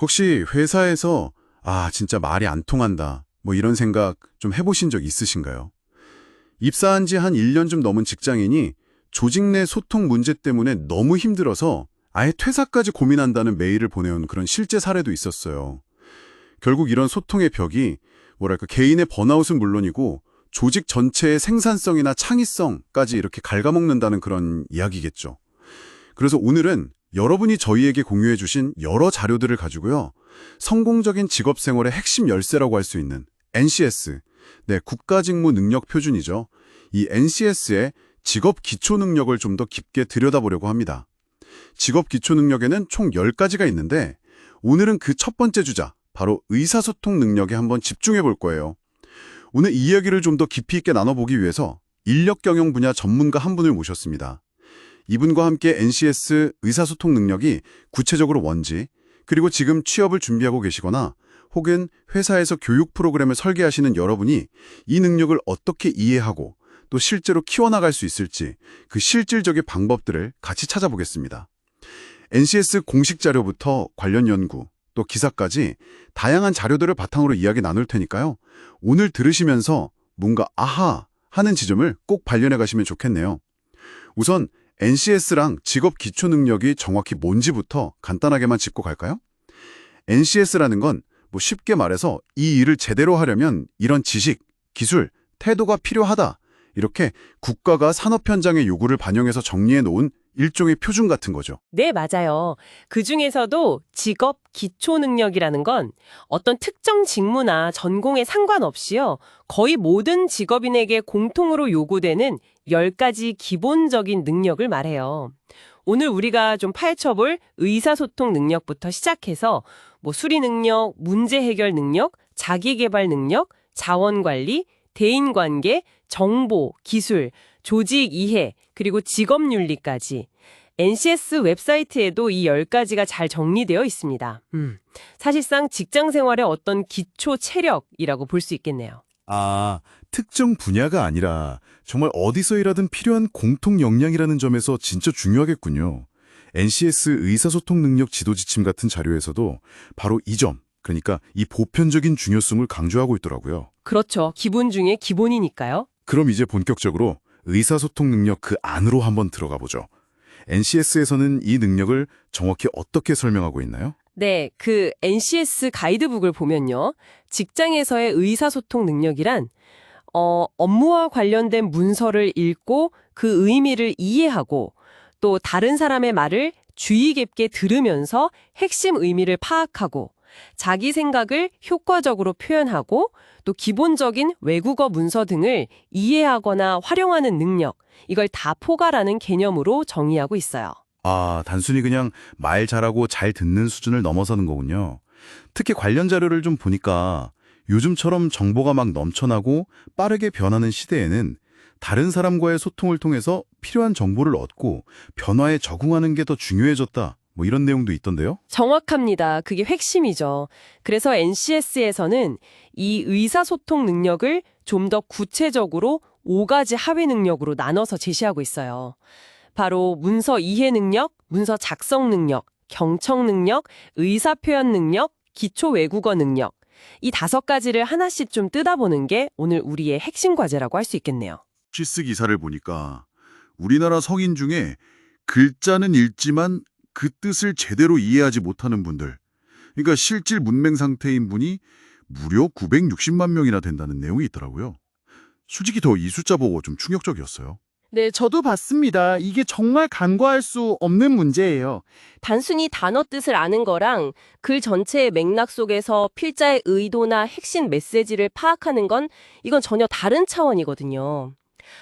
혹시 회사에서 아, 진짜 말이 안 통한다. 뭐 이런 생각 좀 해보신 적 있으신가요? 입사한 지 한 1년 좀 넘은 직장인이 조직 내 소통 문제 때문에 너무 힘들어서 아예 퇴사까지 고민한다는 메일을 보내온 그런 실제 사례도 있었어요. 결국 이런 소통의 벽이 뭐랄까 개인의 번아웃은 물론이고 조직 전체의 생산성이나 창의성까지 이렇게 갉아먹는다는 그런 이야기겠죠. 그래서 오늘은 여러분이 저희에게 공유해 주신 여러 자료들을 가지고요. 성공적인 직업 생활의 핵심 열쇠라고 할 수 있는 NCS, 네, 국가직무 능력 표준이죠. 이 NCS의 직업 기초 능력을 좀 더 깊게 들여다보려고 합니다. 직업 기초 능력에는 총 10가지가 있는데 오늘은 그 첫 번째 주자, 바로 의사소통 능력에 한번 집중해 볼 거예요. 오늘 이 이야기를 좀 더 깊이 있게 나눠보기 위해서 인력 경영 분야 전문가 한 분을 모셨습니다. 이분과 함께 NCS 의사소통 능력이 구체적으로 뭔지, 그리고 지금 취업을 준비하고 계시거나 혹은 회사에서 교육 프로그램을 설계하시는 여러분이 이 능력을 어떻게 이해하고 또 실제로 키워나갈 수 있을지 그 실질적인 방법들을 같이 찾아보겠습니다. NCS 공식 자료부터 관련 연구, 또 기사까지 다양한 자료들을 바탕으로 이야기 나눌 테니까요. 오늘 들으시면서 뭔가 아하 하는 지점을 꼭 발견해 가시면 좋겠네요. 우선 NCS랑 직업 기초 능력이 정확히 뭔지부터 간단하게만 짚고 갈까요? NCS라는 건 뭐 쉽게 말해서 이 일을 제대로 하려면 이런 지식, 기술, 태도가 필요하다. 이렇게 국가가 산업 현장의 요구를 반영해서 정리해 놓은 일종의 표준 같은 거죠. 네, 맞아요. 그 중에서도 직업 기초 능력이라는 건 어떤 특정 직무나 전공에 상관없이요. 거의 모든 직업인에게 공통으로 요구되는 10가지 기본적인 능력을 말해요. 오늘 우리가 좀 파헤쳐볼 의사소통 능력부터 시작해서 뭐 수리 능력, 문제 해결 능력, 자기 개발 능력, 자원 관리, 대인 관계, 정보, 기술, 조직 이해, 그리고 직업 윤리까지 NCS 웹사이트에도 이 10가지가 잘 정리되어 있습니다. 음, 사실상 직장 생활의 어떤 기초 체력이라고 볼 수 있겠네요. 아, 특정 분야가 아니라 정말 어디서 일하든 필요한 공통 역량이라는 점에서 진짜 중요하겠군요. NCS 의사소통 능력 지도 지침 같은 자료에서도 바로 이 점, 그러니까 이 보편적인 중요성을 강조하고 있더라고요. 그렇죠. 기본 중에 기본이니까요. 그럼 이제 본격적으로 의사소통 능력 그 안으로 한번 들어가 보죠. NCS에서는 이 능력을 정확히 어떻게 설명하고 있나요? 네, 그 NCS 가이드북을 보면요. 직장에서의 의사소통 능력이란 어, 업무와 관련된 문서를 읽고 그 의미를 이해하고 또 다른 사람의 말을 주의 깊게 들으면서 핵심 의미를 파악하고 자기 생각을 효과적으로 표현하고 또 기본적인 외국어 문서 등을 이해하거나 활용하는 능력, 이걸 다 포괄하는 개념으로 정의하고 있어요. 아, 단순히 그냥 말 잘하고 잘 듣는 수준을 넘어서는 거군요. 특히 관련 자료를 좀 보니까 요즘처럼 정보가 막 넘쳐나고 빠르게 변하는 시대에는 다른 사람과의 소통을 통해서 필요한 정보를 얻고 변화에 적응하는 게 더 중요해졌다. 뭐 이런 내용도 있던데요. 정확합니다. 그게 핵심이죠. 그래서 NCS에서는 이 의사소통 능력을 좀 더 구체적으로 5가지 하위 능력으로 나눠서 제시하고 있어요. 바로 문서 이해 능력, 문서 작성 능력, 경청 능력, 의사 표현 능력, 기초 외국어 능력. 이 다섯 가지를 하나씩 좀 뜯어보는 게 오늘 우리의 핵심 과제라고 할 수 있겠네요. 실스 기사를 보니까 우리나라 성인 중에 글자는 읽지만 그 뜻을 제대로 이해하지 못하는 분들, 그러니까 실질 문맹 상태인 분이 무려 960만 명이나 된다는 내용이 있더라고요. 솔직히 더 이 숫자 보고 좀 충격적이었어요. 네, 저도 봤습니다. 이게 정말 간과할 수 없는 문제예요. 단순히 단어 뜻을 아는 거랑 글 전체의 맥락 속에서 필자의 의도나 핵심 메시지를 파악하는 건 이건 전혀 다른 차원이거든요.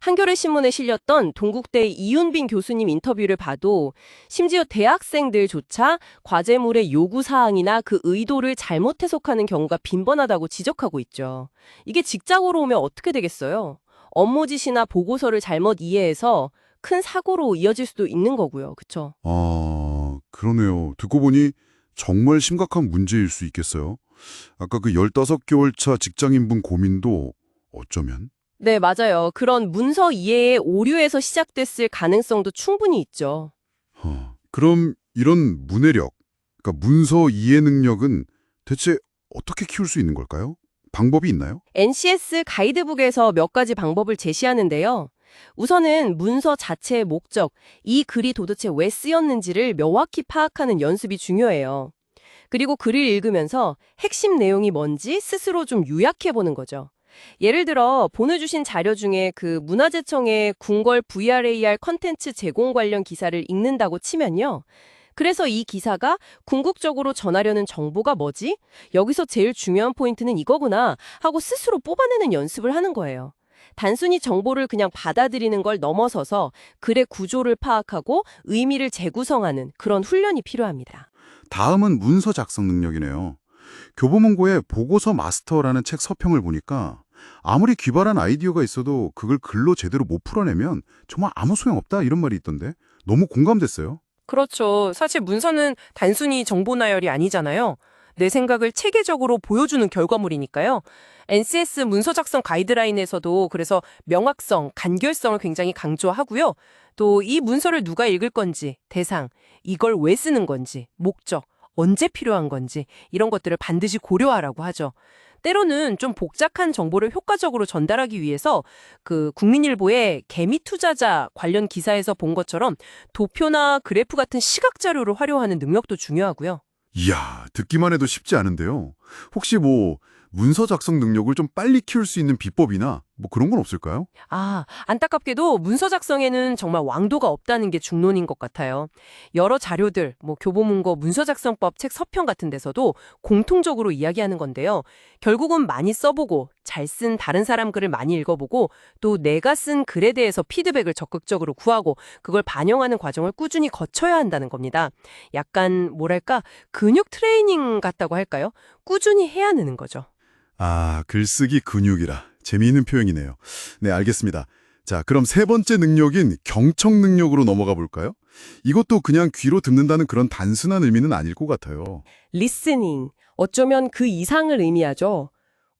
한겨레 신문에 실렸던 동국대 이윤빈 교수님 인터뷰를 봐도 심지어 대학생들조차 과제물의 요구 사항이나 그 의도를 잘못 해석하는 경우가 빈번하다고 지적하고 있죠. 이게 직장으로 오면 어떻게 되겠어요? 업무 지시나 보고서를 잘못 이해해서 큰 사고로 이어질 수도 있는 거고요. 그쵸? 아, 그러네요. 듣고 보니 정말 심각한 문제일 수 있겠어요. 아까 그 15개월 차 직장인분 고민도 어쩌면? 네, 맞아요. 그런 문서 이해의 오류에서 시작됐을 가능성도 충분히 있죠. 어, 그럼 이런 문해력, 그러니까 문서 이해 능력은 대체 어떻게 키울 수 있는 걸까요? 방법이 있나요? NCS 가이드북에서 몇 가지 방법을 제시하는데요. 우선은 문서 자체의 목적, 이 글이 도대체 왜 쓰였는지를 명확히 파악하는 연습이 중요해요. 그리고 글을 읽으면서 핵심 내용이 뭔지 스스로 좀 요약해 보는 거죠. 예를 들어 보내주신 자료 중에 그 문화재청의 궁궐 VRAR 컨텐츠 제공 관련 기사를 읽는다고 치면요. 그래서 이 기사가 궁극적으로 전하려는 정보가 뭐지? 여기서 제일 중요한 포인트는 이거구나 하고 스스로 뽑아내는 연습을 하는 거예요. 단순히 정보를 그냥 받아들이는 걸 넘어서서 글의 구조를 파악하고 의미를 재구성하는 그런 훈련이 필요합니다. 다음은 문서 작성 능력이네요. 교보문고의 보고서 마스터라는 책 서평을 보니까 아무리 기발한 아이디어가 있어도 그걸 글로 제대로 못 풀어내면 정말 아무 소용없다 이런 말이 있던데 너무 공감됐어요. 그렇죠. 사실 문서는 단순히 정보 나열이 아니잖아요. 내 생각을 체계적으로 보여주는 결과물이니까요. NCS 문서 작성 가이드라인에서도 그래서 명확성, 간결성을 굉장히 강조하고요. 또 이 문서를 누가 읽을 건지, 대상, 이걸 왜 쓰는 건지, 목적, 언제 필요한 건지 이런 것들을 반드시 고려하라고 하죠. 때로는 좀 복잡한 정보를 효과적으로 전달하기 위해서 그 국민일보의 개미 투자자 관련 기사에서 본 것처럼 도표나 그래프 같은 시각 자료를 활용하는 능력도 중요하고요. 이야, 듣기만 해도 쉽지 않은데요. 혹시 뭐 문서 작성 능력을 좀 빨리 키울 수 있는 비법이나 뭐 그런 건 없을까요? 아, 안타깝게도 문서 작성에는 정말 왕도가 없다는 게 중론인 것 같아요. 여러 자료들, 뭐 교보문고 문서 작성법 책 서평 같은 데서도 공통적으로 이야기하는 건데요. 결국은 많이 써보고 잘 쓴 다른 사람 글을 많이 읽어보고 또 내가 쓴 글에 대해서 피드백을 적극적으로 구하고 그걸 반영하는 과정을 꾸준히 거쳐야 한다는 겁니다. 약간 뭐랄까 근육 트레이닝 같다고 할까요? 꾸준히 해야 느는 거죠. 아, 글쓰기 근육이라. 재미있는 표현이네요. 네, 알겠습니다. 자, 그럼 세 번째 능력인 경청 능력으로 넘어가 볼까요? 이것도 그냥 귀로 듣는다는 그런 단순한 의미는 아닐 것 같아요. 리스닝, 어쩌면 그 이상을 의미하죠.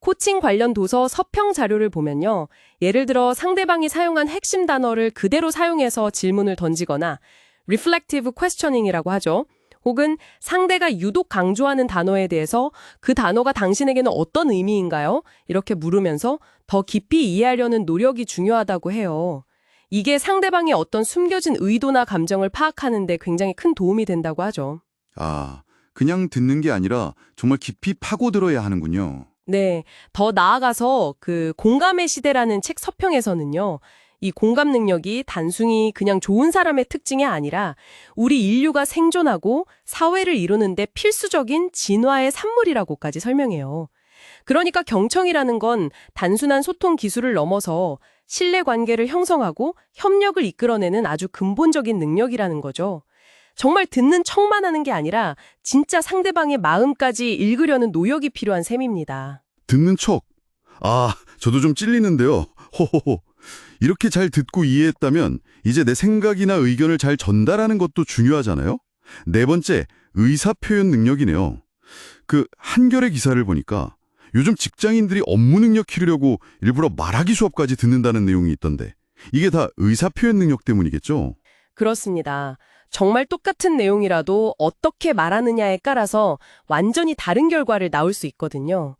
코칭 관련 도서 서평 자료를 보면요. 예를 들어 상대방이 사용한 핵심 단어를 그대로 사용해서 질문을 던지거나 reflective questioning이라고 하죠. 혹은 상대가 유독 강조하는 단어에 대해서 그 단어가 당신에게는 어떤 의미인가요? 이렇게 물으면서 더 깊이 이해하려는 노력이 중요하다고 해요. 이게 상대방의 어떤 숨겨진 의도나 감정을 파악하는 데 굉장히 큰 도움이 된다고 하죠. 아, 그냥 듣는 게 아니라 정말 깊이 파고들어야 하는군요. 네. 더 나아가서 그 공감의 시대라는 책 서평에서는요. 이 공감 능력이 단순히 그냥 좋은 사람의 특징이 아니라 우리 인류가 생존하고 사회를 이루는데 필수적인 진화의 산물이라고까지 설명해요. 그러니까 경청이라는 건 단순한 소통 기술을 넘어서 신뢰 관계를 형성하고 협력을 이끌어내는 아주 근본적인 능력이라는 거죠. 정말 듣는 척만 하는 게 아니라 진짜 상대방의 마음까지 읽으려는 노력이 필요한 셈입니다. 듣는 척. 아, 저도 좀 찔리는데요. 호호호. 이렇게 잘 듣고 이해했다면 이제 내 생각이나 의견을 잘 전달하는 것도 중요하잖아요. 네 번째, 의사 표현 능력이네요. 그 한겨레 기사를 보니까 요즘 직장인들이 업무 능력 키우려고 일부러 말하기 수업까지 듣는다는 내용이 있던데 이게 다 의사 표현 능력 때문이겠죠? 그렇습니다. 정말 똑같은 내용이라도 어떻게 말하느냐에 따라서 완전히 다른 결과를 나올 수 있거든요.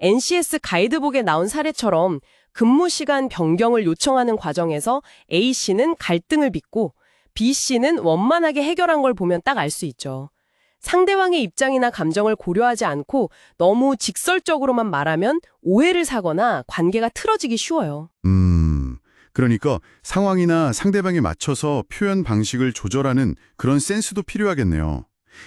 NCS 가이드북에 나온 사례처럼 근무 시간 변경을 요청하는 과정에서 A씨는 갈등을 빚고 B씨는 원만하게 해결한 걸 보면 딱 알 수 있죠. 상대방의 입장이나 감정을 고려하지 않고 너무 직설적으로만 말하면 오해를 사거나 관계가 틀어지기 쉬워요. 음, 그러니까 상황이나 상대방에 맞춰서 표현 방식을 조절하는 그런 센스도 필요하겠네요.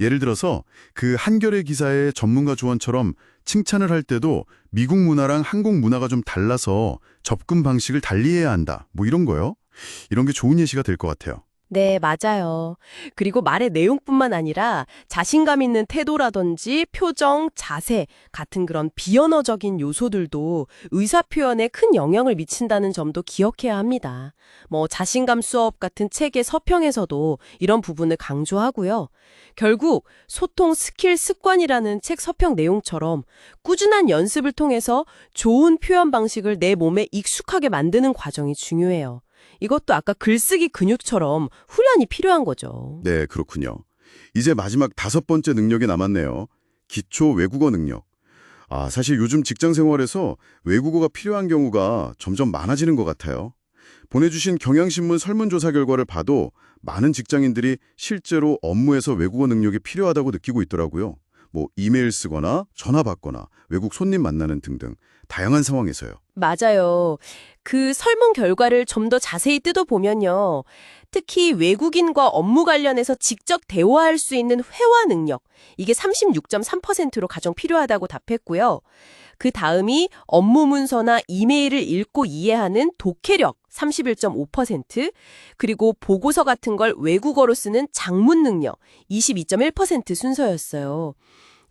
예를 들어서 그 한겨레 기사의 전문가 조언처럼 칭찬을 할 때도 미국 문화랑 한국 문화가 좀 달라서 접근 방식을 달리해야 한다. 뭐 이런 거요. 이런 게 좋은 예시가 될 것 같아요. 네, 맞아요. 그리고 말의 내용뿐만 아니라 자신감 있는 태도라든지 표정, 자세 같은 그런 비언어적인 요소들도 의사 표현에 큰 영향을 미친다는 점도 기억해야 합니다. 뭐 자신감 수업 같은 책의 서평에서도 이런 부분을 강조하고요. 결국 소통 스킬 습관이라는 책 서평 내용처럼 꾸준한 연습을 통해서 좋은 표현 방식을 내 몸에 익숙하게 만드는 과정이 중요해요. 이것도 아까 글쓰기 근육처럼 훈련이 필요한 거죠. 네, 그렇군요. 이제 마지막 다섯 번째 능력이 남았네요. 기초 외국어 능력. 아, 사실 요즘 직장 생활에서 외국어가 필요한 경우가 점점 많아지는 것 같아요. 보내주신 경향신문 설문조사 결과를 봐도 많은 직장인들이 실제로 업무에서 외국어 능력이 필요하다고 느끼고 있더라고요. 뭐 이메일 쓰거나 전화 받거나 외국 손님 만나는 등등 다양한 상황에서요. 맞아요. 그 설문 결과를 좀 더 자세히 뜯어보면요. 특히 외국인과 업무 관련해서 직접 대화할 수 있는 회화 능력, 이게 36.3%로 가장 필요하다고 답했고요. 그 다음이 업무 문서나 이메일을 읽고 이해하는 독해력 31.5%, 그리고 보고서 같은 걸 외국어로 쓰는 장문 능력 22.1% 순서였어요.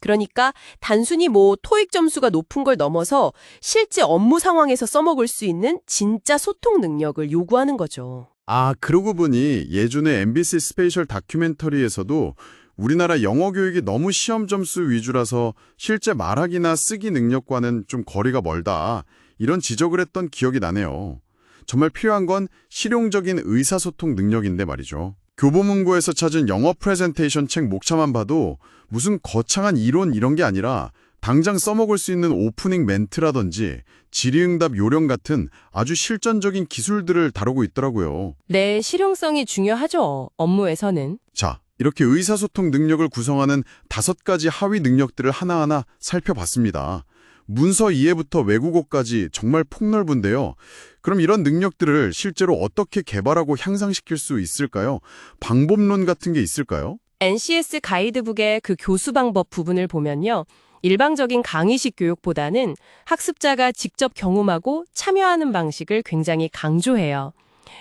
그러니까 단순히 뭐 토익 점수가 높은 걸 넘어서 실제 업무 상황에서 써먹을 수 있는 진짜 소통 능력을 요구하는 거죠. 아, 그러고 보니 예전에 MBC 스페셜 다큐멘터리에서도 우리나라 영어 교육이 너무 시험 점수 위주라서 실제 말하기나 쓰기 능력과는 좀 거리가 멀다. 이런 지적을 했던 기억이 나네요. 정말 필요한 건 실용적인 의사소통 능력인데 말이죠. 교보문고에서 찾은 영어 프레젠테이션 책 목차만 봐도 무슨 거창한 이론 이런 게 아니라 당장 써먹을 수 있는 오프닝 멘트라든지 질의응답 요령 같은 아주 실전적인 기술들을 다루고 있더라고요. 네, 실용성이 중요하죠. 업무에서는. 자, 이렇게 의사소통 능력을 구성하는 다섯 가지 하위 능력들을 하나하나 살펴봤습니다. 문서 이해부터 외국어까지 정말 폭넓은데요. 그럼 이런 능력들을 실제로 어떻게 개발하고 향상시킬 수 있을까요? 방법론 같은 게 있을까요? NCS 가이드북의 그 교수 방법 부분을 보면요. 일방적인 강의식 교육보다는 학습자가 직접 경험하고 참여하는 방식을 굉장히 강조해요.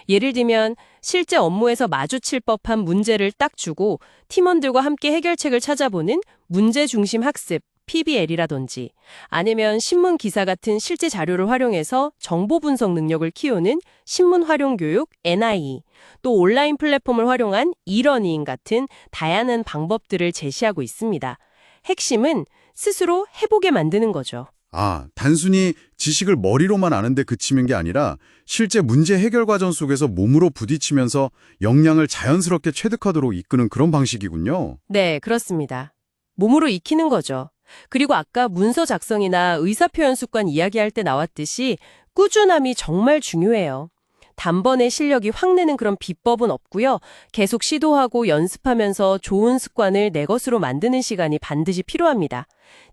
예를 들면 실제 업무에서 마주칠 법한 문제를 딱 주고 팀원들과 함께 해결책을 찾아보는 문제 중심 학습 PBL이라든지 아니면 신문 기사 같은 실제 자료를 활용해서 정보 분석 능력을 키우는 신문 활용 교육 NIE 또 온라인 플랫폼을 활용한 이러닝 같은 다양한 방법들을 제시하고 있습니다. 핵심은 스스로 해보게 만드는 거죠. 아, 단순히 지식을 머리로만 아는데 그치는 게 아니라 실제 문제 해결 과정 속에서 몸으로 부딪히면서 역량을 자연스럽게 체득하도록 이끄는 그런 방식이군요. 네, 그렇습니다. 몸으로 익히는 거죠. 그리고 아까 문서 작성이나 의사표현 습관 이야기할 때 나왔듯이 꾸준함이 정말 중요해요. 단번에 실력이 확 내는 그런 비법은 없고요. 계속 시도하고 연습하면서 좋은 습관을 내 것으로 만드는 시간이 반드시 필요합니다.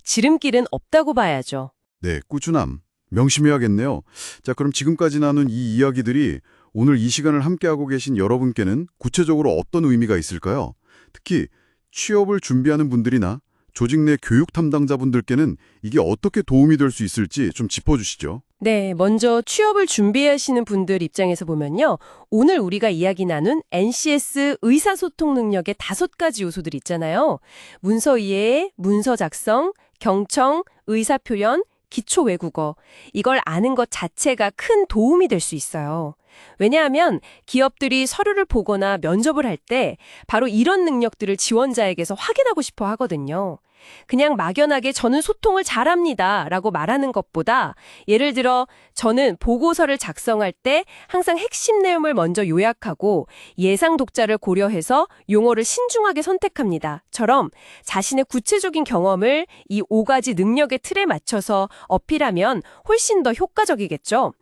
지름길은 없다고 봐야죠. 네, 꾸준함. 명심해야겠네요. 자, 그럼 지금까지 나눈 이 이야기들이 오늘 이 시간을 함께하고 계신 여러분께는 구체적으로 어떤 의미가 있을까요? 특히 취업을 준비하는 분들이나 조직 내 교육 담당자분들께는 이게 어떻게 도움이 될 수 있을지 좀 짚어주시죠. 네, 먼저 취업을 준비하시는 분들 입장에서 보면요. 오늘 우리가 이야기 나눈 NCS 의사소통 능력의 다섯 가지 요소들 있잖아요. 문서 이해, 문서 작성, 경청, 의사표현, 기초 외국어. 이걸 아는 것 자체가 큰 도움이 될 수 있어요. 왜냐하면 기업들이 서류를 보거나 면접을 할 때 바로 이런 능력들을 지원자에게서 확인하고 싶어 하거든요. 그냥 막연하게 저는 소통을 잘합니다 라고 말하는 것보다 예를 들어 저는 보고서를 작성할 때 항상 핵심 내용을 먼저 요약하고 예상 독자를 고려해서 용어를 신중하게 선택합니다. 처럼 자신의 구체적인 경험을 이 5가지 능력의 틀에 맞춰서 어필하면 훨씬 더 효과적이겠죠.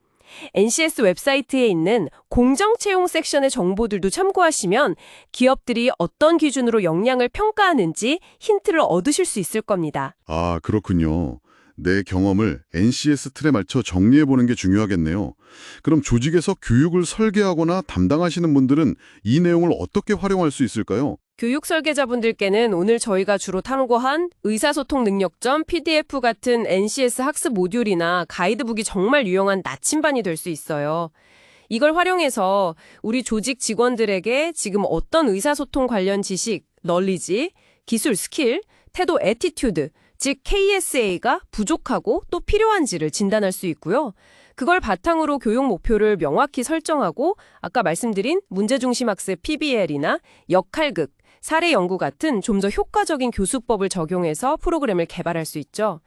NCS 웹사이트에 있는 공정 채용 섹션의 정보들도 참고하시면 기업들이 어떤 기준으로 역량을 평가하는지 힌트를 얻으실 수 있을 겁니다. 아, 그렇군요. 내 경험을 NCS 틀에 맞춰 정리해보는 게 중요하겠네요. 그럼 조직에서 교육을 설계하거나 담당하시는 분들은 이 내용을 어떻게 활용할 수 있을까요? 교육 설계자분들께는 오늘 저희가 주로 탐구한 의사소통 능력점 PDF 같은 NCS 학습 모듈이나 가이드북이 정말 유용한 나침반이 될 수 있어요. 이걸 활용해서 우리 조직 직원들에게 지금 어떤 의사소통 관련 지식, 널리지, 기술 스킬, 태도 애티튜드, 즉 KSA가 부족하고 또 필요한지를 진단할 수 있고요. 그걸 바탕으로 교육 목표를 명확히 설정하고 아까 말씀드린 문제중심 학습 PBL이나 역할극, 사례 연구 같은 좀 더 효과적인 교수법을 적용해서 프로그램을 개발할 수 있죠.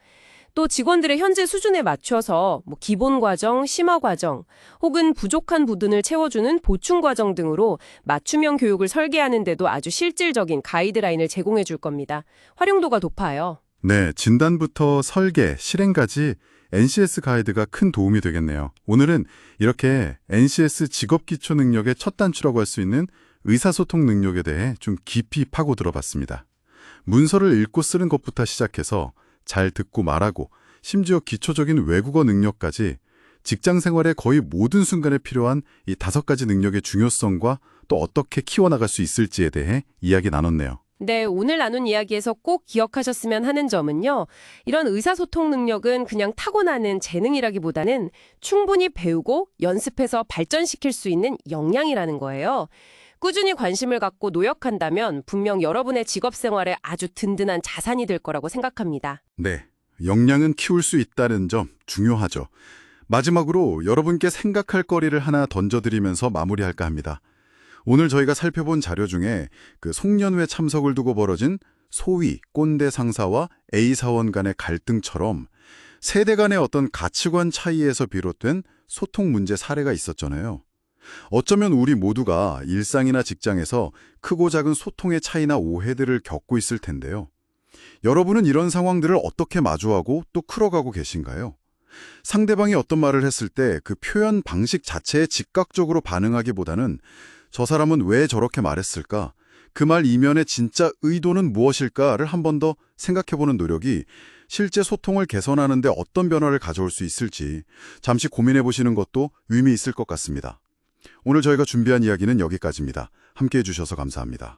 또 직원들의 현재 수준에 맞춰서 뭐 기본 과정, 심화 과정, 혹은 부족한 부분을 채워주는 보충 과정 등으로 맞춤형 교육을 설계하는 데도 아주 실질적인 가이드라인을 제공해 줄 겁니다. 활용도가 높아요. 네, 진단부터 설계, 실행까지 NCS 가이드가 큰 도움이 되겠네요. 오늘은 이렇게 NCS 직업 기초 능력의 첫 단추라고 할 수 있는 의사소통 능력에 대해 좀 깊이 파고 들어봤습니다. 문서를 읽고 쓰는 것부터 시작해서 잘 듣고 말하고 심지어 기초적인 외국어 능력까지 직장 생활의 거의 모든 순간에 필요한 이 다섯 가지 능력의 중요성과 또 어떻게 키워나갈 수 있을지에 대해 이야기 나눴네요. 네, 오늘 나눈 이야기에서 꼭 기억하셨으면 하는 점은요. 이런 의사소통 능력은 그냥 타고나는 재능이라기보다는 충분히 배우고 연습해서 발전시킬 수 있는 역량이라는 거예요. 꾸준히 관심을 갖고 노력한다면 분명 여러분의 직업 생활에 아주 든든한 자산이 될 거라고 생각합니다. 네, 역량은 키울 수 있다는 점 중요하죠. 마지막으로 여러분께 생각할 거리를 하나 던져드리면서 마무리할까 합니다. 오늘 저희가 살펴본 자료 중에 그 송년회 참석을 두고 벌어진 소위 꼰대 상사와 A 사원 간의 갈등처럼 세대 간의 어떤 가치관 차이에서 비롯된 소통 문제 사례가 있었잖아요. 어쩌면 우리 모두가 일상이나 직장에서 크고 작은 소통의 차이나 오해들을 겪고 있을 텐데요. 여러분은 이런 상황들을 어떻게 마주하고 또 풀어가고 계신가요? 상대방이 어떤 말을 했을 때 그 표현 방식 자체에 즉각적으로 반응하기보다는 저 사람은 왜 저렇게 말했을까? 그 말 이면의 진짜 의도는 무엇일까를 한 번 더 생각해보는 노력이 실제 소통을 개선하는 데 어떤 변화를 가져올 수 있을지 잠시 고민해보시는 것도 의미 있을 것 같습니다. 오늘 저희가 준비한 이야기는 여기까지입니다. 함께해 주셔서 감사합니다.